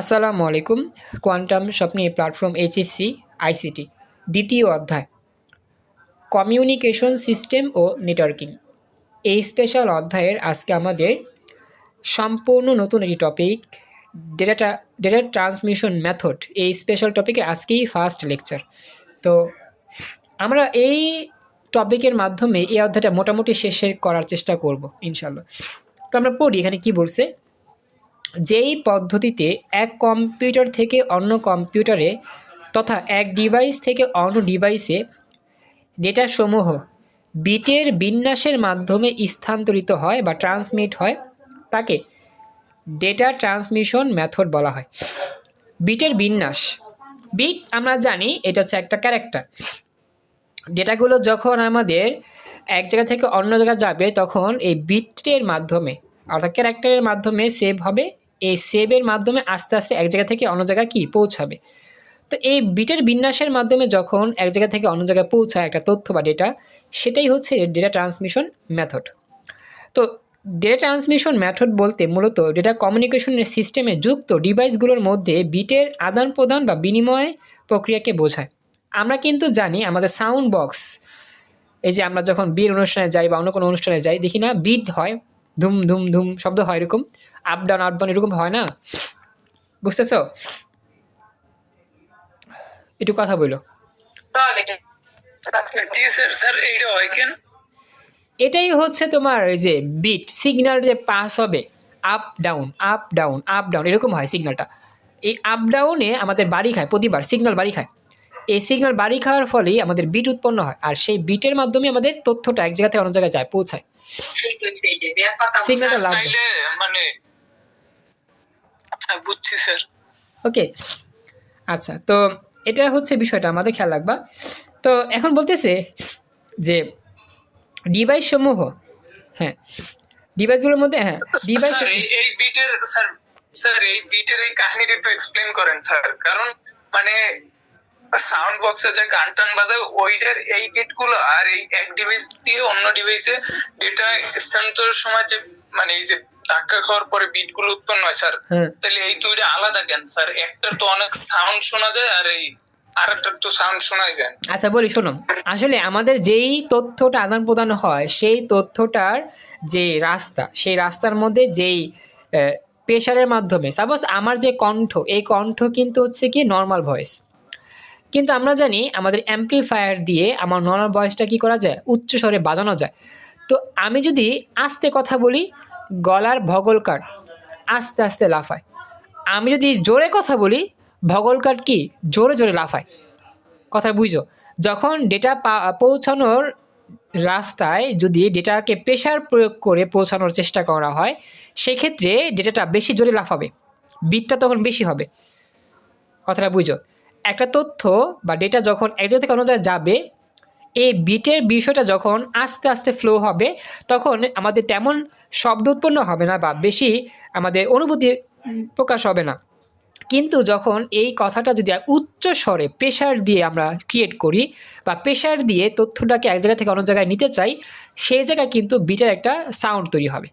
আসসালামু আলাইকুম, কোয়ান্টাম স্বপ্নে প্ল্যাটফর্ম এইচএসসি আইসিটি দ্বিতীয় অধ্যায়। কমিউনিকেশন সিস্টেম ও নেটওয়ার্কিং। এই স্পেশাল অধ্যায়ের আজকে আমাদের সম্পূর্ণ নতুন একটি topic data data transmission method এই স্পেশাল টপিকের আজকেই ফার্স্ট লেকচার তো, আমরা এই টপিকের মাধ্যমে এই অধ্যায়টা মোটামুটি শেষের করার চেষ্টা করব ইনশাল্লাহ তো আমরা পড়ি, এখানে কি বলছে? যেই পদ্ধতিতে এক কম্পিউটার থেকে অন্য কম্পিউটারে তথা এক ডিভাইস থেকে অন্য ডিভাইসে ডেটাসমূহ বিটের বিন্যাসের মাধ্যমে স্থানান্তরিত হয় বা ট্রান্সমিট হয়, তাকে ডেটা ট্রান্সমিশন মেথড বলা হয়। বিটের বিন্যাস। বিট আমরা জানি, এটা হচ্ছে একটা ক্যারেক্টার। ডেটাগুলো যখন আমাদের এক জায়গা থেকে অন্য জায়গায় যাবে, তখন এই বিটের মাধ্যমে, অর্থাৎ ক্যারেক্টারের মাধ্যমে সেভ হবে এই সেভের মাধ্যমে আস্তে আস্তে এক জায়গা থেকে অন্য জায়গায় কি পৌঁছাবে? তো এই বিটের বিন্যাসের মাধ্যমে যখন এক জায়গা থেকে অন্য জায়গায় পৌঁছায় একটা তথ্য বা ডেটা সেটাই হচ্ছে ডেটা ট্রান্সমিশন মেথড তো ডেটা ট্রান্সমিশন মেথড বলতে মূলত ডেটা কমিউনিকেশনের সিস্টেমে যুক্ত ডিভাইসগুলোর মধ্যে বিটের আদান প্রদান বা বিনিময় প্রক্রিয়াকে বোঝায়। আমরা কিন্তু জানি আমাদের সাউন্ড বক্স এই যে আমরা যখন বিয়ের অনুষ্ঠানে যাই বা অন্য কোনো অনুষ্ঠানে যাই, দেখি না বিট হয়, ধুম ধুম ধুম শব্দ হয় এরকম। আপ ডাউন আপ ডাউন এরকম হয় না। বুঝতেছ? একটু কথা বলো। আচ্ছা এটাই হচ্ছে তোমার এই যে বিট সিগনাল যে পাস হবে up down up down up down এরকম হয় সিগনালটা এই আপ ডাউনে আমাদের বাড়ি খায় প্রতিবার সিগনাল বাড়ি খায়। এই সিগন্যাল বাড়ি খাওয়ার ফলেই আমাদের বিট উৎপন্ন হয়। আর সেই বিটের মাধ্যমে আমাদের তথ্যটা এক জায়গা থেকে অন্য জায়গায় যায় পৌঁছায়। সিগন্যালটা লাগবে। মানে আচ্ছা বুঝছি স্যার ওকে আচ্ছা তো এটা হচ্ছে বিষয়টা আমাদের খেয়াল রাখবা। তো এখন বলতেছে যে ডিভাইস সমূহ হ্যাঁ ডিভাইসগুলোর মধ্যে হ্যাঁ ডিভাইস এই বিটের স্যার স্যার এই বিটের এই কাহিনীটা একটু এক্সপ্লেন করেন স্যার কারণ মানে সাউন্ড বক্সে যে গান টান বাজায় ওইটার এই বিটগুলো আর এই এক ডিভাইস দিয়ে অন্য ডিভাইসে ডেটা স্থানান্তরের সময় যে মানে এই যে ধাক্কা খাওয়ার পরে বিটগুলো উৎপন্ন হয় স্যার তাহলে এই দুইটা আলাদা কেন স্যার একটার তো অনেক সাউন্ড শোনা যায় আর এই তো সাউন্ড শোনাই যায়। আচ্ছা বলি শোনো আসলে আমাদের যেই তথ্যটা আদান প্রদান হয় সেই তথ্যটার যে রাস্তা সেই রাস্তার মধ্যে যেই প্রেশারের মাধ্যমে সাপোজ আমার যে কণ্ঠ এই কণ্ঠ কিন্তু হচ্ছে কি নর্মাল ভয়েস কিন্তু আমরা জানি আমাদের অ্যাম্প্লিফায়ার দিয়ে আমার নর্মাল ভয়েসটা কি করা যায়? উচ্চ স্বরে বাজানো যায়। তো আমি যদি আস্তে কথা বলি, গলার ভগল কাট আস্তে আস্তে লাফায়। আমি যদি জোরে কথা বলি, ভগল কাট কি? জোরে জোরে লাফায়। কথা বুঝো যখন ডেটা পৌঁছানোর রাস্তায় যদি ডেটাকে প্রেশার প্রয়োগ করে পৌঁছানোর চেষ্টা করা হয়, সেক্ষেত্রে ডেটাটা বেশি জোরে লাফাবে। বিটটা তখন বেশি হবে। কথাটা বুঝো একটা তথ্য বা ডেটা যখন এক জায়গা থেকে অন্য জায়গায় যাবে, এই বিটের বিষয়টা যখন আস্তে আস্তে ফ্লো হবে, তখন আমাদের তেমন শব্দ উৎপন্ন হবে না বা বেশি আমাদের অনুভূতি প্রকাশ হবে না। কিন্তু যখন এই কথাটা যদি উচ্চ স্বরে প্রেশার দিয়ে আমরা ক্রিয়েট করি বা প্রেশার দিয়ে তথ্যটাকে এক জায়গা থেকে অন্য জায়গায় নিতে চাই, সেই জায়গায় কিন্তু বিটের একটা সাউন্ড তৈরি হবে।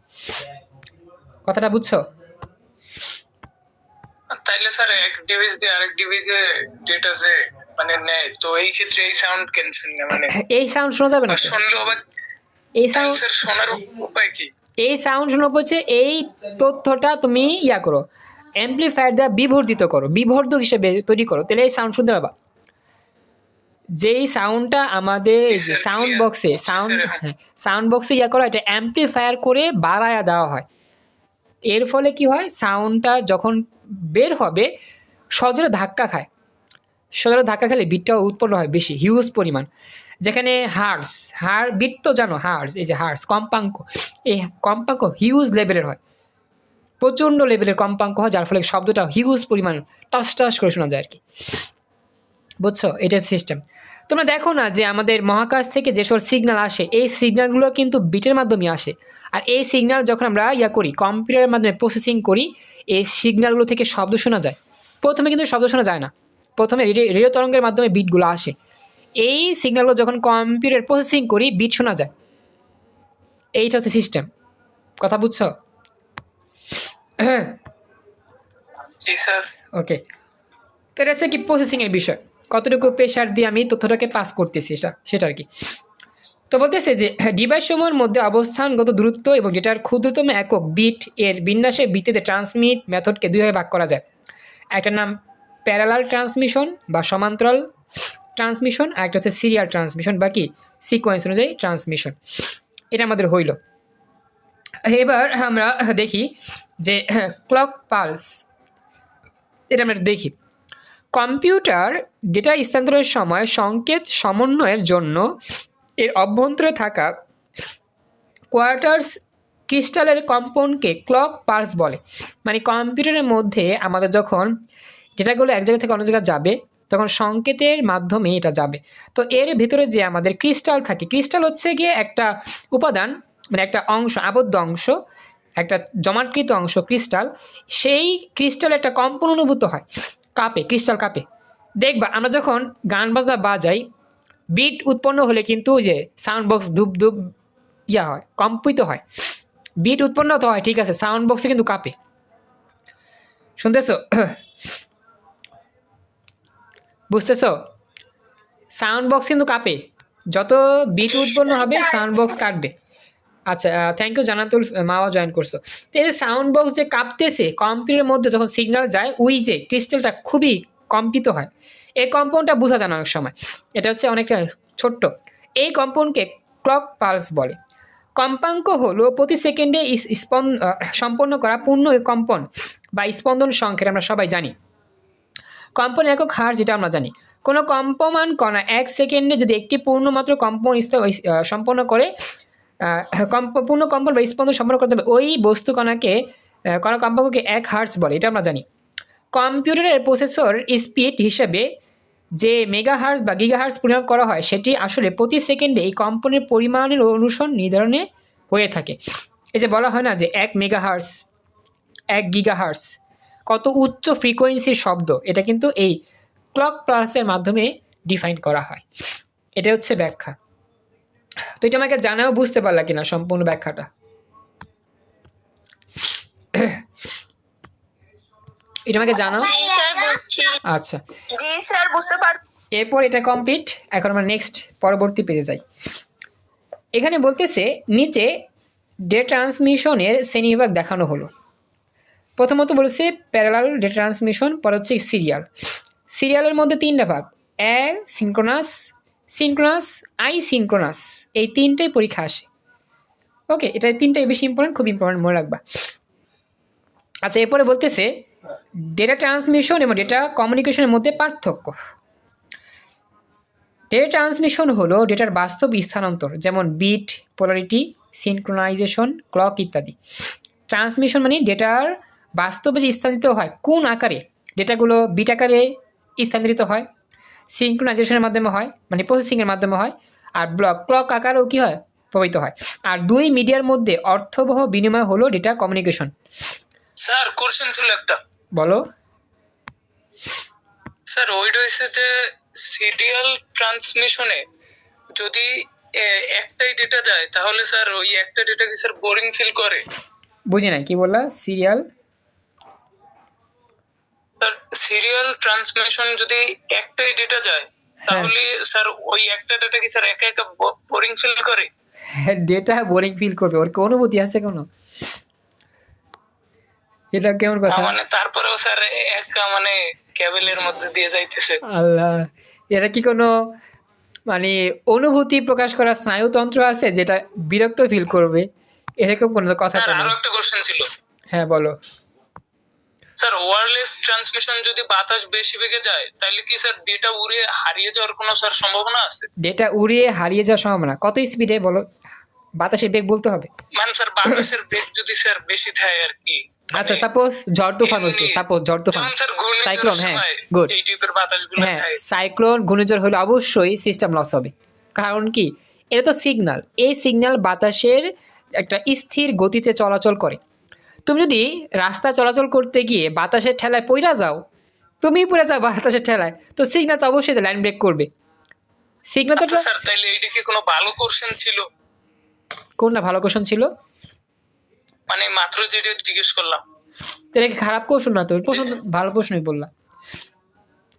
কথাটা বুঝছ? তাইলে স্যার এক ডিভাইস দিয়ে আরেক ডিভাইসে ডেটা যে মানে নেয় তো এই ক্ষেত্রে এই সাউন্ড ক্যান্সেল না মানে? এই সাউন্ড শোনা যাবে না আর শুনলেও আবার এই সাউন্ড স্যার শোনার উপায় কি? এই সাউন্ড শোনা হচ্ছে এই তথ্যটা তুমি ইয়া করো অ্যাম্প্লিফায়ার দ্বারা বিবর্ধিত করো বিবর্ধক হিসেবে তৈরি করো তাহলে এই সাউন্ড শুনতে পাবা। যেই সাউন্ডটা আমাদের সাউন্ড বক্সে সাউন্ড সাউন্ড বক্সে ইয়া করা এটা অ্যাম্প্লিফায়ার করে বাড়ায়া দেওয়া হয়। এর ফলে কি হয়? সাউন্ডটা যখন বের হবে, সজোরে ধাক্কা খায়। সজোরে ধাক্কা খেলে বিটটা উৎপন্ন হয় বেশি হিউজ পরিমাণ। যেখানে হার্স হার বিট তো জানো হার্স এই যে হার্স কম্পাঙ্ক এই কম্পাঙ্ক হিউজ লেভেলের হয়। প্রচণ্ড লেভেলের কম্পাঙ্ক হয়, যার ফলে শব্দটা হিউজ পরিমাণ টাস টাস করে শোনা যায় আর কি বুঝছ? এটা সিস্টেম তোমরা দেখো না যে আমাদের মহাকাশ থেকে যেসব সিগনাল আসে এই সিগনালগুলো কিন্তু বিটের মাধ্যমে আসে। আর এই সিগনাল যখন আমরা ইয়া করি কম্পিউটারের মাধ্যমে প্রসেসিং করি এই সিগনালগুলো থেকে শব্দ শোনা যায়। প্রথমে কিন্তু শব্দ শোনা যায় না। প্রথমে রেডিও তরঙ্গের মাধ্যমে বিটগুলো আসে। এই সিগনালগুলো যখন কম্পিউটার প্রসেসিং করি বিট শোনা যায়। এইটা হচ্ছে সিস্টেম কথা বুঝছ? ওকে তো এটা হচ্ছে কি প্রসেসিংয়ের বিষয়। কতটুকু প্রেশার দিয়ে আমি তথ্যটাকে পাস করতেছি সেটা সেটা আর কি। তো বলতেছে যে ডিভাইস সমূহের মধ্যে অবস্থানগত দূরত্ব এবং যেটার ক্ষুদ্রতম একক বিট এর বিন্যাসে ভিত্তিতে ট্রান্সমিট মেথডকে দুইভাবে ভাগ করা যায়। একটা নাম প্যারালাল ট্রান্সমিশন বা সমান্তরাল ট্রান্সমিশন আর একটা হচ্ছে সিরিয়াল ট্রান্সমিশন বা কি সিকোয়েন্স অনুযায়ী ট্রান্সমিশন এটা আমাদের হইল। এবার আমরা দেখি যে ক্লক পালস এটা আমরা দেখি। কম্পিউটার ডেটা স্থানান্তরের সময় সংকেত সমন্বয়ের জন্য এর অভ্যন্তরে থাকা কোয়ার্টার্স ক্রিস্টালের কম্পনকে ক্লক পালস বলে। মানে কম্পিউটারের মধ্যে আমাদের যখন ডেটাগুলো এক জায়গা থেকে অন্য জায়গায় যাবে, তখন সংকেতের মাধ্যমে এটা যাবে। তো এর ভেতরে যে আমাদের ক্রিস্টাল থাকে, ক্রিস্টাল হচ্ছে গিয়ে একটা উপাদান মানে একটা অংশ, আবদ্ধ অংশ, একটা জমাটকৃত অংশ ক্রিস্টাল। সেই ক্রিস্টাল একটা কম্পন অনুভূত হয়। কাপে, ক্রিস্টাল কাপে। দেখবা, আমরা যখন গান বাজনা বাজাই বিট উৎপন্ন হলে কিন্তু যে সাউন্ড বক্স ধূপ ধূপ ইয়া হয়, কম্পিত হয়। বিট উৎপন্ন তো হয়, ঠিক আছে সাউন্ড বক্সে কিন্তু কাঁপে। শুনতেছো? বুঝতেছো? সাউন্ড বক্স কিন্তু কাঁপে। যত বিট উৎপন্ন হবে সাউন্ড বক্স কাটবে। আচ্ছা thank you Jannatul Mawa join করছ। তো এই সাউন্ড বক্স যে কাঁপতেছে কম্পিউটারের মধ্যে যখন সিগন্যাল যায়, ওই যে ক্রিস্টালটা খুবই কম্পিত হয়। এই কম্পাউন্ডটা বোঝা যায় অনেক সময়। এটা হচ্ছে অনেকটা ছোট্ট। এই কম্পাউন্ডকে ক্লক পালস বলে। কম্পাঙ্ক হলো প্রতি সেকেন্ডে স্পন সম্পন্ন করা পূর্ণ কম্পন বা স্পন্দন সংখ্যা আমরা সবাই জানি। কম্পন একক হার যেটা আমরা জানি। কোনো কম্পমান কণা এক সেকেন্ডে যদি একটি পূর্ণমাত্র কম্পন সম্পন্ন করে কম্প, পূর্ণ কম্পন বা স্পন্দন সম্পন্ন করতে হবে। ওই বস্তু কণাকে কণা কম্পাঙ্ককে এক হার্টস বলে, এটা আমরা জানি। কম্পিউটারের প্রসেসর স্পিড হিসেবে যে মেগাহার্স বা গিগাহার্স পরিমাপ করা হয়, সেটি আসলে প্রতি সেকেন্ডে এই কম্পনের পরিমাণের অনুসরণ নির্ধারণে হয়ে থাকে। এই যে বলা হয় না যে এক মেগাহার্স এক গিগাহার্স কত উচ্চ ফ্রিকোয়েন্সির শব্দ, এটা কিন্তু এই ক্লক প্লাসের মাধ্যমে ডিফাইন করা হয়। এটা হচ্ছে ব্যাখ্যা। তো এটা আমাকে জানাও বুঝতে পারলা কিনা সম্পূর্ণ ব্যাখ্যাটা? এটা আমাকে জানাও? আচ্ছা। জি স্যার বুঝতে পার এরপর এটা কমপ্লিট এখন আমরা নেক্সট পরবর্তী পেজে যাই। এখানে বলতেছে নিচে ডে ট্রান্সমিশনের শ্রেণীবিভাগ দেখানো হলো। প্রথমত বলেছে প্যারালাল ডে ট্রান্সমিশন পর হচ্ছে সিরিয়াল সিরিয়ালের মধ্যে তিনটা ভাগ। Asynchronous synchronous isochronous এই তিনটাই পরীক্ষা আসে। ওকে এটা তিনটাই বেশি ইম্পর্টেন্ট খুব ইম্পর্টেন্ট মনে রাখবা। আচ্ছা এরপরে বলতেছে ডেটা ট্রান্সমিশন এবং ডেটা কমিউনিকেশনের মধ্যে পার্থক্য। ডেটা ট্রান্সমিশন হলো ডেটার বাস্তব স্থানান্তর, যেমন বিট পোলারিটি সিনক্রোনাইজেশন ক্লক ইত্যাদি। ট্রান্সমিশন মানে ডেটার বাস্তবে যে স্থানান্তরিত হয়, কোন আকারে? ডেটাগুলো বিট আকারে স্থানান্তরিত হয় সিনক্রোনাইজেশনের মাধ্যমে হয় মানে প্রসেসিংয়ের মাধ্যমে হয় আর ব্লক ক্লক আকারেও কী হয়? প্রভাবিত হয়। আর দুই মিডিয়ার মধ্যে অর্থবহ বিনিময় হলো ডেটা কমিউনিকেশন স্যার কোশ্চেন ছিল একটা। বলো। স্যার ওইটা হচ্ছে যে সিরিয়াল ট্রান্সমিশনে যদি একটাই ডেটা যায় তাহলে স্যার ওই একটা ডেটা কি স্যার বোরিং ফিল করে? বুঝি না কি বললা? সিরিয়াল স্যার সিরিয়াল ট্রান্সমিশন যদি একটাই ডেটা যায় তাহলে স্যার ওই একটা ডেটা কি স্যার একা একা বোরিং ফিল করে? ডেটা বোরিং ফিল করবে। ওর কি অনুভূতি আছে কোনো? এটা কেমন কথা? মানে তারপরেও স্যার একা মানে ক্যাবেলের মধ্যে দিয়ে যাইতেছে। আল্লাহ। এটা কি কোনো মানে অনুভূতি প্রকাশ করার স্নায়ুতন্ত্র আছে যেটা বিরক্ত ফিল করবে? এরকম কোনো কথা স্যার আরও একটা কোশ্চেন ছিল। হ্যাঁ বলো। স্যার ওয়্যারলেস ট্রান্সমিশন যদি বাতাস বেশি বেগে যায় তাহলে কি স্যার ডেটা উড়ে হারিয়ে যাওয়ার কোনো স্যার সম্ভাবনা আছে? ডেটা উড়িয়ে হারিয়ে যাওয়ার সম্ভাবনা। কত স্পিডে বলো? বাতাসের বেগ বলতে হবে? মানে স্যার বাতাসের বেগ যদি স্যার বেশি থাকে আর কি আচ্ছা সাপোজ ঝড় তুফান এমনি- সাপোজ ঝড় তুফান। সাইক্লোন হ্যাঁ গুড যেই টাইপের বাতাসগুলো হ্যাঁ সাইক্লোন ঘূর্ণিঝড় হলে অবশ্যই সিস্টেম লস হবে। কারণ কি? এটা তো সিগন্যাল এই সিগন্যাল বাতাসের একটা স্থির গতিতে চলাচল করে। তুমি যদি রাস্তা চলাচল করতে গিয়ে বাতাসের ঠেলায় পইরা যাও তুমি পড়ে যাও বাতাসের ঠেলায়। তো সিগন্যাল তো অবশ্যই তো লাইন ব্রেক করবে। সিগন্যাল তো আচ্ছা স্যার তাইলে এইটা কি কোনো ভালো কোশ্চেন ছিল? কোনটা ভালো কোশ্চেন ছিল? মানে মাত্র যেটা জিজ্ঞেস করলাম। তো এটা কি খারাপ কৌশল না তো প্রশ্ন ভালো প্রশ্নই বললা।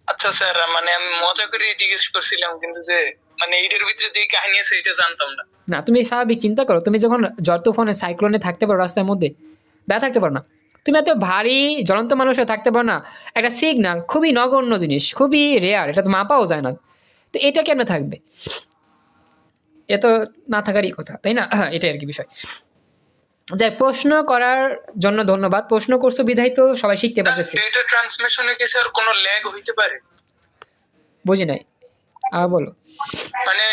আচ্ছা স্যার মানে আমি মজা করে জিজ্ঞেস করছিলাম কিন্তু যে মানে এইটার ভিতরে যে কাহিনী আছে এটা জানতাম না। না তুমি স্বাভাবিক চিন্তা করো। তুমি যখন জ্বর তুফানে সাইক্লোনে থাকতে পারো রাস্তার মধ্যে ব্যথা থাকতে পারো না। তুমি এত ভারী জ্বলন্ত মানুষও থাকতে পারো না। একটা সিগনাল খুবই নগণ্য জিনিস খুবই রেয়ার এটা তো মাপাও যায় না। তো এটা কেমনে থাকবে? এ তো না থাকারই কথা তাই না? হ্যাঁ এটাই আর কি বিষয়। যাই প্রশ্ন করার জন্য ধন্যবাদ। প্রশ্ন করছ বিধায় তো সবাই শিখতে পারতেছে। ডেটা ট্রান্সমিশনে কি স্যার কোনো ল্যাগ হইতে পারে? বুঝি নাই। আর বলো। মানে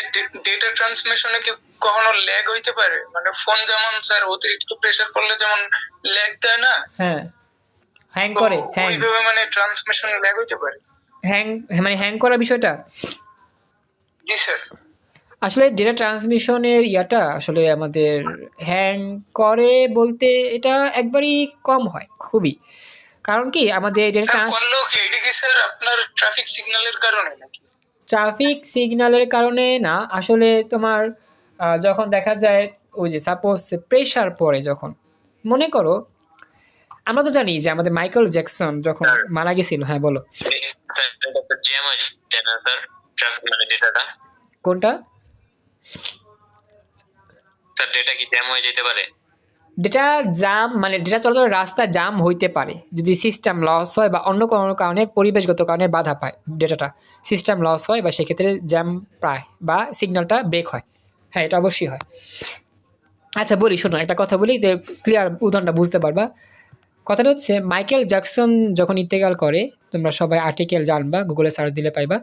ডেটা ট্রান্সমিশনে কি কখনো ল্যাগ হইতে পারে? মানে ফোন যেমন স্যার অতিরিক্ত প্রেসার পড়লে যেমন ল্যাগ দেয় না হ্যাঁ। হ্যাং করে হ্যাং ওইভাবে মানে ট্রান্সমিশন ল্যাগ হইতে পারে? হ্যাং মানে হ্যাং করার বিষয়টা? জি স্যার আসলে ডেটা ট্রান্সমিশনের ইয়াটা আসলে আমাদের হ্যাং করে বলতে এটা একবারই কম হয় খুবই। কারণ কি আমাদের ডেটা স্যার করলেও কি? এটা কি স্যার আপনার ট্রাফিক সিগন্যালের কারণে নাকি? ট্রাফিক সিগন্যালের কারণে না, আসলে তোমার যখন দেখা যায় ওই যে সাপোজ প্রেশার পড়ে যখন, মনে করো, আমরা তো জানি যে আমাদের মাইকেল জ্যাকসন যখন মারা গেছিল হ্যাঁ বলো। কোনটা? স্যার ডেটা কি জ্যাম হয়ে যেতে পারে? ডেটা জাম মানে ডেটা চলাচলের রাস্তা জাম হইতে পারে। যদি সিস্টেম লস হয় বা অন্য কোনো কারণে পরিবেশগত কারণে বাধা পায় ডেটাটা সিস্টেম লস হয় বা সেক্ষেত্রে জ্যাম পায় বা সিগন্যালটা ব্রেক হয়। হ্যাঁ এটা অবশ্যই হয়। আচ্ছা বলি, শোনো, একটা কথা বলি, যে ক্লিয়ার উদাহরণটা বুঝতে পারবা। কথাটা হচ্ছে মাইকেল জ্যাকসন যখন ইন্তেকাল করে, তোমরা সবাই আর্টিকেল জানবা গুগলে সার্চ দিলে পাইবা,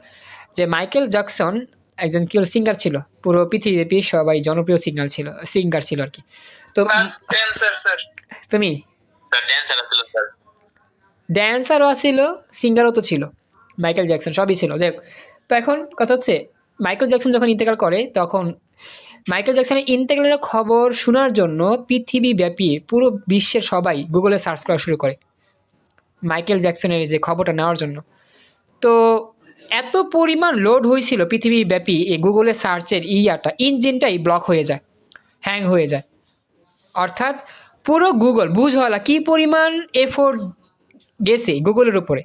যে মাইকেল জ্যাকসন একজন কি সিঙ্গার ছিল। পুরো পৃথিবীব্যাপী সবাই জনপ্রিয় সিগন্যাল ছিল সিঙ্গার ছিল আর কি। তো ড্যান্সার তুমি আছিল ড্যান্সারও ছিল সিঙ্গারও তো ছিল। মাইকেল জ্যাকসন সবই ছিল। যাই হোক। তো এখন কথা হচ্ছে মাইকেল জ্যাকসন যখন ইন্তেকাল করে তখন মাইকেল জ্যাকসনের ইন্তেকালের খবর শোনার জন্য পৃথিবীব্যাপী পুরো বিশ্বের সবাই গুগলে সার্চ করা শুরু করে মাইকেল জ্যাকসনের এই যে খবরটা নেওয়ার জন্য। তো এত পরিমাণ লোড হয়েছিল পৃথিবীব্যাপী এই গুগলে সার্চের ইয়াটা ইঞ্জিনটাই ব্লক হয়ে যায় হ্যাং হয়ে যায়। অর্থাৎ পুরো গুগল, বুঝওয়ালা, কী পরিমাণ এফোর্ট গেছে গুগলের উপরে?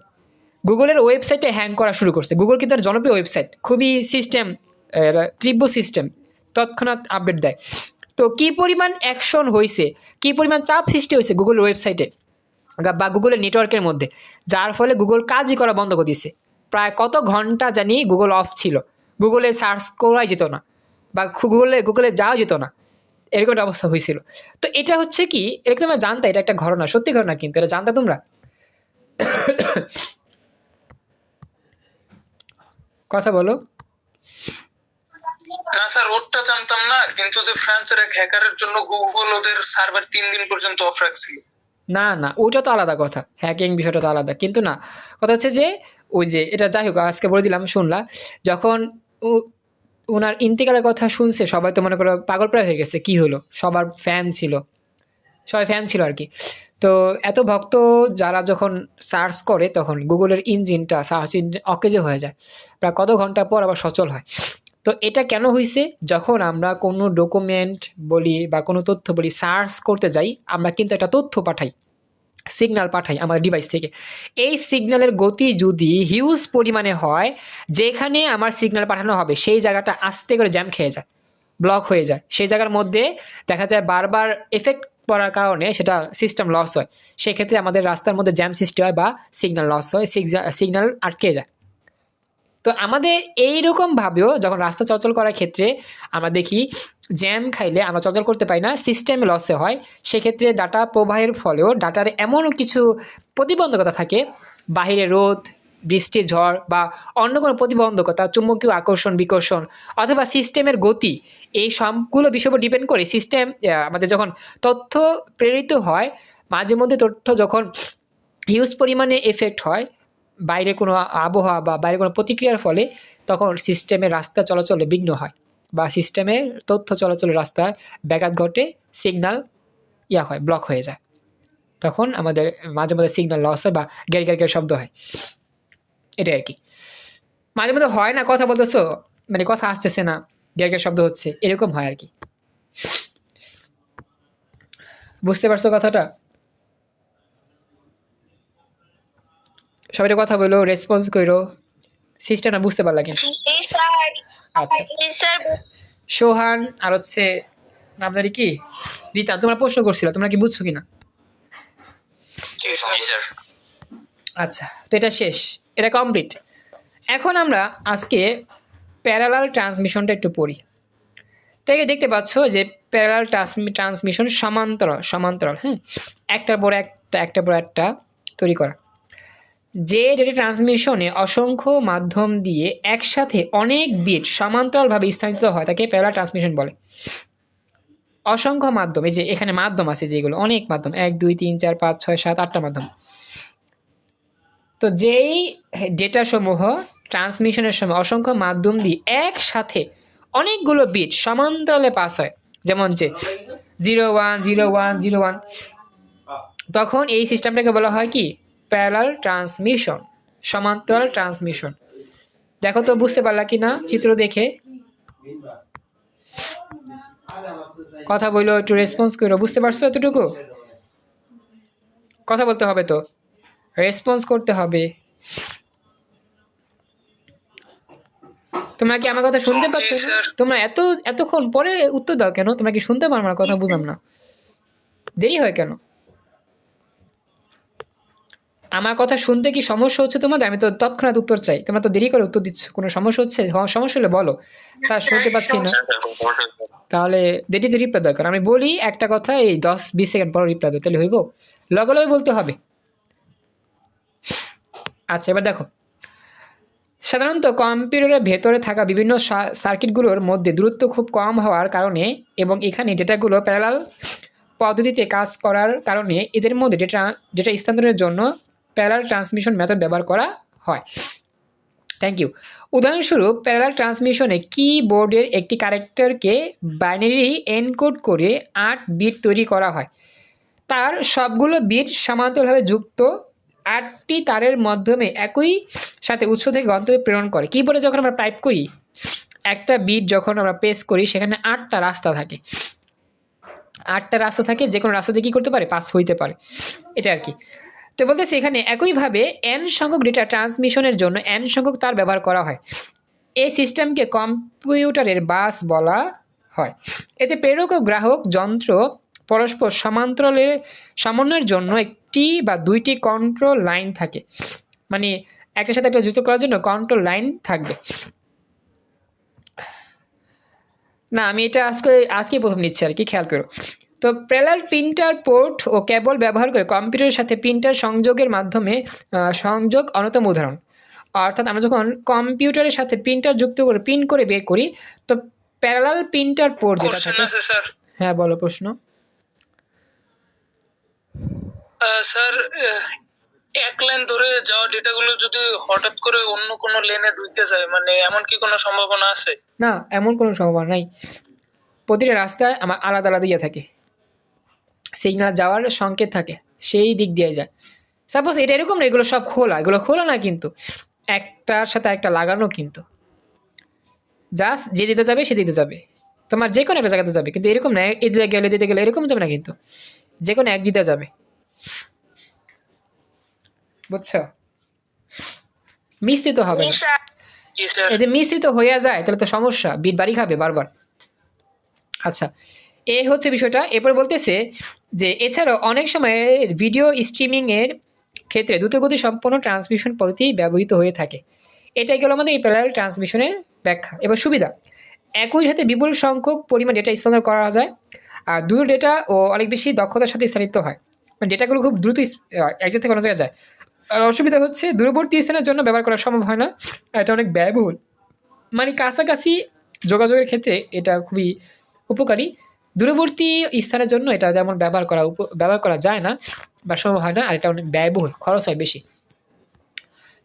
গুগলের ওয়েবসাইটে হ্যাং করা শুরু করছে। গুগল কিন্তু একটা জনপ্রিয় ওয়েবসাইট খুবই সিস্টেম তীব্র সিস্টেম তৎক্ষণাৎ আপডেট দেয়। তো কী পরিমাণ অ্যাকশন হয়েছে কী পরিমাণ চাপ সৃষ্টি হয়েছে গুগল ওয়েবসাইটে বা গুগলের নেটওয়ার্কের মধ্যে, যার ফলে গুগল কাজই করা বন্ধ করে দিয়েছে প্রায় কত ঘণ্টা জানি গুগল অফ ছিল। গুগলে সার্চ করাই যেত না, বা গুগলে গুগলে যাওয়া যেত না। এরকম একটা অবস্থা হয়েছিল। তো এটা হচ্ছে কি এটা তোমরা জানতা এটা একটা ঘটনা সত্যি ঘটনা কিন্তু এটা জানতা তোমরা? কথা বলো। না স্যার ওরটা জানতাম না কিন্তু যে ফ্রান্সের এক হ্যাকারের জন্য গুগল ওদের সার্ভার তিন দিন পর্যন্ত অফ রাখছিল। না না ওইটা তো আলাদা কথা হ্যাকিং বিষয়টা তো আলাদা কিন্তু না কথা হচ্ছে যে ওই যে এটা যাই হোক আজকে বলে দিলাম শুনলা যখন ওনার ইন্তেকালের কথা শুনছে, সবাই তো মনে করো পাগল প্রায় হয়ে গেছে, কি হলো? সবার ফ্যান ছিল। সবাই ফ্যান ছিল আর কি। তো এত ভক্ত যারা যখন সার্চ করে, তখন গুগলের ইঞ্জিনটা সার্চ ইঞ্জিন অকেজে হয়ে যায়। প্রায় কত ঘণ্টা পর আবার সচল হয়। তো এটা কেন হয়েছে যখন আমরা কোনো ডকুমেন্ট বলি বা কোনো তথ্য বলি সার্চ করতে যাই, আমরা কিন্তু একটা তথ্য পাঠাই। সিগন্যাল পাঠাই আমার ডিভাইস থেকে। এই সিগনালের গতি যদি হিউজ পরিমাণে হয়, যেখানে আমার সিগনাল পাঠানো হবে, সেই জায়গাটা আস্তে করে জ্যাম খেয়ে যায় ব্লক হয়ে যায়। সেই জায়গার মধ্যে দেখা যায় বারবার এফেক্ট পড়ার কারণে সেটা সিস্টেম লস হয়। সেক্ষেত্রে আমাদের রাস্তার মধ্যে জ্যাম সৃষ্টি হয় বা সিগনাল লস হয় সিগনাল আটকে যায়। তো আমাদের এইরকমভাবেও যখন রাস্তা চলাচল করার ক্ষেত্রে আমরা দেখি জ্যাম খাইলে আমরা চলাচল করতে পারি না সিস্টেম লসে হয়। সেক্ষেত্রে ডাটা প্রবাহের ফলেও ডাটার এমন কিছু প্রতিবন্ধকতা থাকে। বাহিরে রোদ বৃষ্টি ঝড় বা অন্য কোনো প্রতিবন্ধকতা, চুম্বকীয় আকর্ষণ, বিকর্ষণ অথবা সিস্টেমের গতি, এই সবগুলো বিষয় ডিপেন্ড করে সিস্টেম আমাদের যখন তথ্য প্রেরিত হয় মাঝে মধ্যে তথ্য যখন হিউজ পরিমাণে এফেক্ট হয় বাইরে কোনো আবহাওয়া বা বাইরে কোনো প্রতিক্রিয়ার ফলে তখন সিস্টেমের রাস্তা চলাচলে বিঘ্ন হয় বা সিস্টেমের তথ্য চলাচলের রাস্তায় ব্যাঘাত ঘটে সিগন্যাল ইয়া হয় ব্লক হয়ে যায়। তখন আমাদের মাঝে মাঝে সিগনাল লস হয় বা গ্যার গ্যার গ্যার শব্দ হয়। এটাই আর কি। মাঝে মধ্যে হয় না, কথা বলতেছো? মানে কথা আসতেছে না গ্যার গ্যার শব্দ হচ্ছে, এরকম হয় আর কি। বুঝতে পারছ কথাটা? সবাই কথা বলো রেসপন্স করো। সিস্টেমটা বুঝতে পারলা কিনা আচ্ছা। সোহান আর হচ্ছে আপনারই কি? রিতা তোমরা প্রশ্ন করছিল তোমরা কি বুঝছ কিনা? আচ্ছা তো এটা শেষ। এটা কমপ্লিট এখন আমরা আজকে প্যারালাল ট্রান্সমিশনটা একটু পড়ি। তো এই দেখতে পাচ্ছ যে প্যারালাল ট্রান্সমিশন সমান্তরাল সমান্তরাল হ্যাঁ? একটার পর একটা একটার পর একটা তৈরি করা। যে ডেটা ট্রান্সমিশনে অসংখ্য মাধ্যম দিয়ে একসাথে অনেক বিট সমান্তরালভাবে স্থানান্তরিত হয় তাকে প্যারালাল ট্রান্সমিশন বলে। অসংখ্য মাধ্যম এই যে এখানে মাধ্যম আছে যেগুলো অনেক মাধ্যম এক দুই তিন চার পাঁচ ছয় সাত আটটা মাধ্যম। তো যেই ডেটা সমূহ ট্রান্সমিশনের সময় অসংখ্য মাধ্যম দিয়ে একসাথে অনেকগুলো বিট সমান্তরালে পাস হয় যেমন যে zero one zero one zero one তখন এই সিস্টেমটাকে বলা হয় কি? প্যারালাল ট্রান্সমিশন সমান্তরাল ট্রান্সমিশন। দেখো তো বুঝতে পারলা কি না? চিত্র দেখে। কথা বলল একটু রেসপন্স করো বুঝতে পারছ এতটুকু? কথা বলতে হবে তো। রেসপন্স করতে হবে। তোমরা কি আমার কথা শুনতে পাচ্ছ? না? তোমরা এত এতক্ষণ পরে উত্তর দাও কেন? তোমরা কি শুনতে পারো? আমার কথা বুঝলাম না। দেরি হয় কেন? আমার কথা শুনতে কি সমস্যা হচ্ছে তোমাদের? আমি তো তৎক্ষণাৎ উত্তর চাই। তোমরা তো দেরি করে উত্তর দিচ্ছ। কোনো সমস্যা হচ্ছে? সমস্যা হলে বলো। স্যার শুনতে পাচ্ছি না। তাহলে দেরিতে রিপ্লাই দরকার। আমি বলি একটা কথা এই দশ বিশ সেকেন্ড পর রিপ্লাই দাও তাহলে হইব। লগে লগে বলতে হবে। আচ্ছা এবার দেখো। সাধারণত কম্পিউটারের ভেতরে থাকা বিভিন্ন সার্কিটগুলোর মধ্যে দূরত্ব খুব কম হওয়ার কারণে এবং এখানে ডেটাগুলো প্যারালাল পদ্ধতিতে কাজ করার কারণে এদের মধ্যে ডেটা ডেটা স্থানান্তরের জন্য প্যারালাল ট্রান্সমিশন মেথড ব্যবহার করা হয়। থ্যাংক ইউ উদাহরণস্বরূপ প্যারাল ট্রান্সমিশনে কিবোর্ডের একটি ক্যারেক্টারকে বাইনারি এনকোড করে আট বিট তৈরি করা হয়। তার সবগুলো বিট সমান্তরভাবে যুক্ত আটটি তারের মাধ্যমে একই সাথে উৎস থেকে গন্তব্যে প্রেরণ করে। কিবোর্ডে যখন আমরা টাইপ করি, একটা বিট যখন আমরা প্রেস করি, সেখানে আটটা রাস্তা থাকে। আটটা রাস্তা থাকে যে কোনো রাস্তা দিয়ে কী করতে পারে? পাস হইতে পারে। এটা আর কি। তো বলতেছি এখানে একইভাবে এন সংখ্যক ডেটা ট্রান্সমিশনের জন্য এন সংখ্যক তার ব্যবহার করা হয়। এই সিস্টেমকে কম্পিউটারের বাস বলা হয়। এতে প্রেরক ও গ্রাহক যন্ত্র পরস্পর সমান্তরালের সমন্বয়ের জন্য একটি বা দুইটি কন্ট্রোল লাইন থাকে। মানে একটার সাথে একটা যুক্ত করার জন্য কন্ট্রোল লাইন থাকবে। না, আমি এটা আজকে আজকে প্রথম নিচ্ছি আর কি, খেয়াল করো। তো প্যারালাল প্রিন্টার পোর্ট ও কেবল ব্যবহার করে কম্পিউটারের সাথে প্রিন্টার সংযোগের মাধ্যমে সংযোগ অন্যতম উদাহরণ। অর্থাৎ আমরা যখন কম্পিউটারের সাথে প্রিন্টার যুক্ত করে প্রিন্ট করে বের করি তো প্যারালাল প্রিন্টার পোর্ট যেটা থাকে হ্যাঁ বলো প্রশ্ন। স্যার এক লাইন ধরে যাওয়া ডেটাগুলো যদি হঠাৎ করে অন্য কোনো লেনে ঢুকে যায় মানে এমন কি কোনো সম্ভাবনা আছে? না এমন কোনো সম্ভাবনা নাই। প্রতিটা রাস্তায় আমার আলাদা আলাদা ইয়ে থাকে। সিগন্যাল যাওয়ার সংকেত থাকে সেই দিক দিয়ে যায়। সাপোজ এটা এরকম না এগুলো সব খোলা এগুলো খোলা না কিন্তু একটার সাথে একটা লাগানো কিন্তু। জাস্ট যে দিতে যাবে সে দিতে যাবে। তোমার যে কোনো একটা জায়গাতে যাবে কিন্তু এরকম না এদিকে গেলে দিতে গেলে এরকম যাবে না কিন্তু। যে কোনো এক দিতে যাবে। বুঝছ? মিশ্রিত হবে না। স্যার জি মিশ্রিত হইয়া যায় তাহলে তো সমস্যা বিট বাড়ি খাবে বারবার। আচ্ছা এই হচ্ছে বিষয়টা। এরপর বলতেছে যে, এছাড়াও অনেক সময় ভিডিও স্ট্রিমিংয়ের ক্ষেত্রে দ্রুতগতি সম্পন্ন ট্রান্সমিশন পদ্ধতি ব্যবহৃত হয়ে থাকে। এটাই গেল আমাদের এই প্যারালাল ট্রান্সমিশনের ব্যাখ্যা। এবার সুবিধা, একই সাথে বিপুল সংখ্যক পরিমাণ ডেটা স্থানান্তর করা যায়, আর দ্রুত ডেটা ও অনেক বেশি দক্ষতার সাথে স্থানিত হয়। মানে ডেটাগুলো খুব দ্রুত এক জায়গা থেকে অন্য জায়গায় যায়। আর অসুবিধা হচ্ছে, দূরবর্তী স্থানের জন্য ব্যবহার করা সম্ভব হয় না এটা অনেক ব্যয়বহুল। মানে কাছাকাছি যোগাযোগের ক্ষেত্রে এটা খুবই উপকারী। দূরবর্তী স্থানের জন্য এটা যেমন ব্যবহার করা ব্যবহার করা যায় না বা সম্ভব হয় না আর এটা অনেক ব্যয়বহুল খরচ হয় বেশি।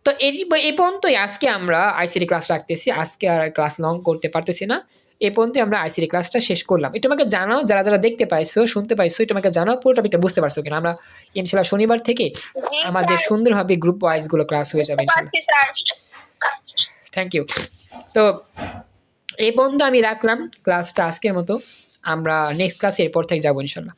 তো এই এই পর্যন্তই আজকে আমরা আইসিডি ক্লাস রাখতেছি আজকে আর ক্লাস লং করতে পারতেছি না। এ পর্যন্ত আমরা আইসিডি ক্লাসটা শেষ করলাম। এটা আমাকে জানাও যারা যারা দেখতে পাইছো শুনতে পাইছো এটা আমাকে জানাও পুরো টপিকটা বুঝতে পারছ কিনা। আমরা ইনশাল্লাহ শনিবার থেকে আমাদের সুন্দরভাবে গ্রুপ ওয়াইজগুলো ক্লাস হয়ে যাবে থ্যাংক ইউ তো এই পর্যন্ত আমি রাখলাম ক্লাসটা আজকের মতো। আমরা নেক্সট ক্লাস এরপর থেকে যাব ইনশাল্লাহ।